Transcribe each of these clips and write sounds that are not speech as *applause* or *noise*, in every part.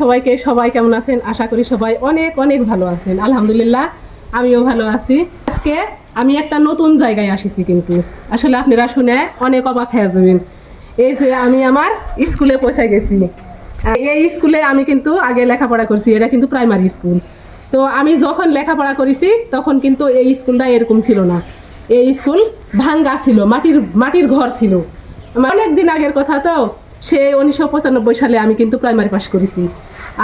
সবাইকে, সবাই কেমন আছেন? আশা করি সবাই অনেক অনেক ভালো আছেন। আলহামদুলিল্লাহ, আমিও ভালো আছি। আজকে আমি একটা নতুন জায়গায় আসিছি কিন্তু। আসলে আপনারা শুনে অনেক অবাক হয়ে যাবেন। এই যে আমি আমার স্কুলে পৌঁছে গেছি। এই স্কুলে আমি কিন্তু আগে লেখাপড়া করছি, এটা কিন্তু প্রাইমারি স্কুল তো আমি যখন লেখাপড়া করেছি, তখন কিন্তু এই স্কুলটা এরকম ছিল না। এই স্কুল ভাঙ্গা ছিল, মাটির মাটির ঘর ছিল। অনেক দিন আগের কথা তো। সে উনিশশো পঁচানব্বই সালে আমি কিন্তু প্রাইমারি পাস করেছি।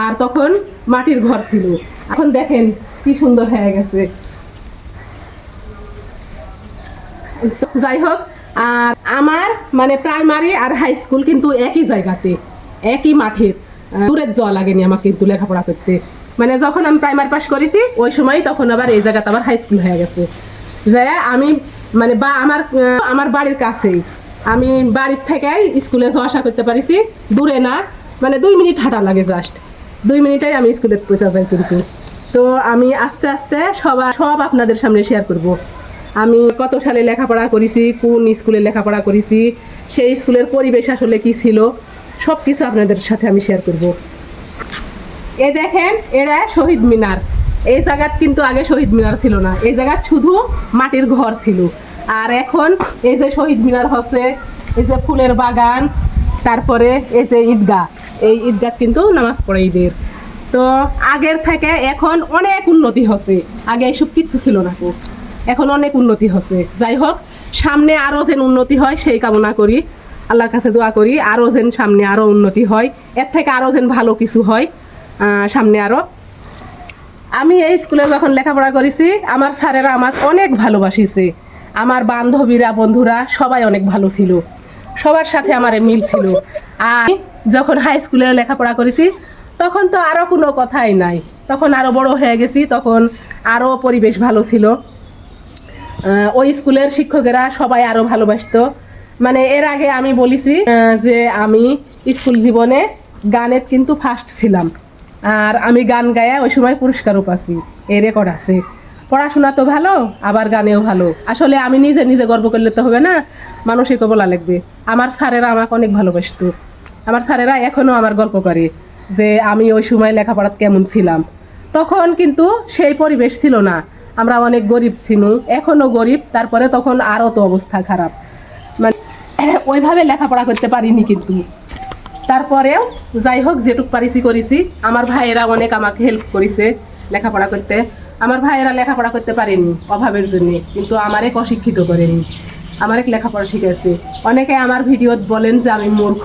আর তখন মাটির ঘর ছিল। এখন দেখেন কি সুন্দর হয়ে গেছে। যাই হোক, আর আমার মানে প্রাইমারি আর হাই স্কুল কিন্তু একই জায়গাতে, একই মাঠের। দূরের জল লাগেনি আমাকে কিন্তু লেখাপড়া করতে। মানে যখন আমি প্রাইমারি পাস করেছি, ওই সময় তখন আবার এই জায়গাতে আবার হাই স্কুল হয়ে গেছে। যে আমি মানে বা আমার আমার বাড়ির কাছেই। আমি বাড়ির থেকে স্কুলে যাওয়া আসা করতে পারিছি, দূরে না মানে দুই মিনিট হাঁটা লাগে জাস্ট দুই মিনিটেই আমি স্কুলে পৌঁছা যাই কিন্তু। তো আমি আস্তে আস্তে সবার সব আপনাদের সামনে শেয়ার করব। আমি কত সালে লেখাপড়া করেছি, কোন স্কুলে লেখাপড়া করেছি, সেই স্কুলের পরিবেশ আসলে কি ছিল সব কিছু আপনাদের সাথে আমি শেয়ার করব। এ দেখেন, এরা শহীদ মিনার। এই জায়গার কিন্তু আগে শহীদ মিনার ছিল না। এই জায়গাত শুধু মাটির ঘর ছিল। আর এখন এই যে শহীদ মিনার হচ্ছে, এই যে ফুলের বাগান, তারপরে এই যে ঈদগাহ। এই ঈদগাহ কিন্তু নামাজ পড়ে ঈদের। তো আগের থেকে এখন অনেক উন্নতি হচ্ছে। আগে এসব কিচ্ছু ছিল না এখন অনেক উন্নতি হচ্ছে। যাই হোক, সামনে আরও যেন উন্নতি হয়, সেই কামনা করি। আল্লাহর কাছে দোয়া করি আরও যেন সামনে আরও উন্নতি হয়। এর থেকে আরও যেন ভালো কিছু হয় সামনে আরও আমি এই স্কুলে যখন লেখাপড়া করেছি, আমার স্যারেরা আমার অনেক ভালোবাসিছে। আমার বান্ধবীরা, বন্ধুরা, সবাই অনেক ভালো ছিল। সবার সাথে আমার মিল ছিল। আর যখন হাই স্কুলে লেখাপড়া করেছি, তখন তো আরও কোনো কথাই নাই। তখন আরও বড় হয়ে গেছি, তখন আরও পরিবেশ ভালো ছিল। ওই স্কুলের শিক্ষকেরা সবাই আরও ভালোবাসতো। মানে এর আগে আমি বলেছি যে আমি স্কুল জীবনে গানের কিন্তু ফার্স্ট ছিলাম। আর আমি গান গায়া ওই সময় পুরস্কারও পাচ্ছি। এই রেকর্ড আছে। পড়াশোনা তো ভালো, আবার গানেও ভালো। আসলে আমি নিজে নিজে গর্ব করলে তো হবে না মানুষকে বলা লাগবে। আমার স্যারেরা আমাকে অনেক ভালোবাসতো। আমার স্যারেরা এখনও আমার গল্প করে যে, আমি ওই সময় লেখাপড়াত কেমন ছিলাম? তখন কিন্তু সেই পরিবেশ ছিল না। আমরা অনেক গরিব ছিল এখনও গরিব, তারপরে তখন আরও তো অবস্থা খারাপ। মানে *clears throat* ওইভাবে লেখাপড়া করতে পারিনি কিন্তু। তারপরেও যাই হোক, যেটুক পারিছি করেছি। আমার ভাইয়েরা অনেক আমাকে হেল্প করেছে লেখাপড়া করতে। আমার ভাইয়েরা লেখাপড়া করতে পারেনি অভাবের জন্য, কিন্তু আমার এক অশিক্ষিত করেনি। আমার এক লেখাপড়া শিখেছে অনেকে আমার ভিডিওত বলেন যে আমি মূর্খ।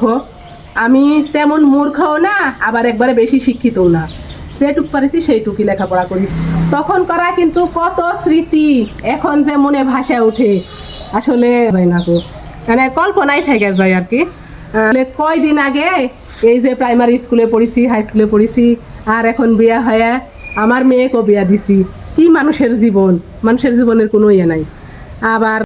আমি তেমন মূর্খও না, আবার একবারে বেশি শিক্ষিতও না। যেটুক পারিছি সেইটুকুই লেখাপড়া করি তখন করা কিন্তু কত স্মৃতি, এখন যে মনে ভাসা ওঠে। আসলে যায় না তো মানে কল্পনাই থেকে যায় আর কি। কয়দিন আগে এই যে প্রাইমারি স্কুলে পড়েছি হাই স্কুলে পড়েছি, আর এখন বিয়া হয়ে আমার মেয়ে কবিয়া দিছি। কি মানুষের জীবন। মানুষের জীবনের কোনো ইয়ে নাই। আবার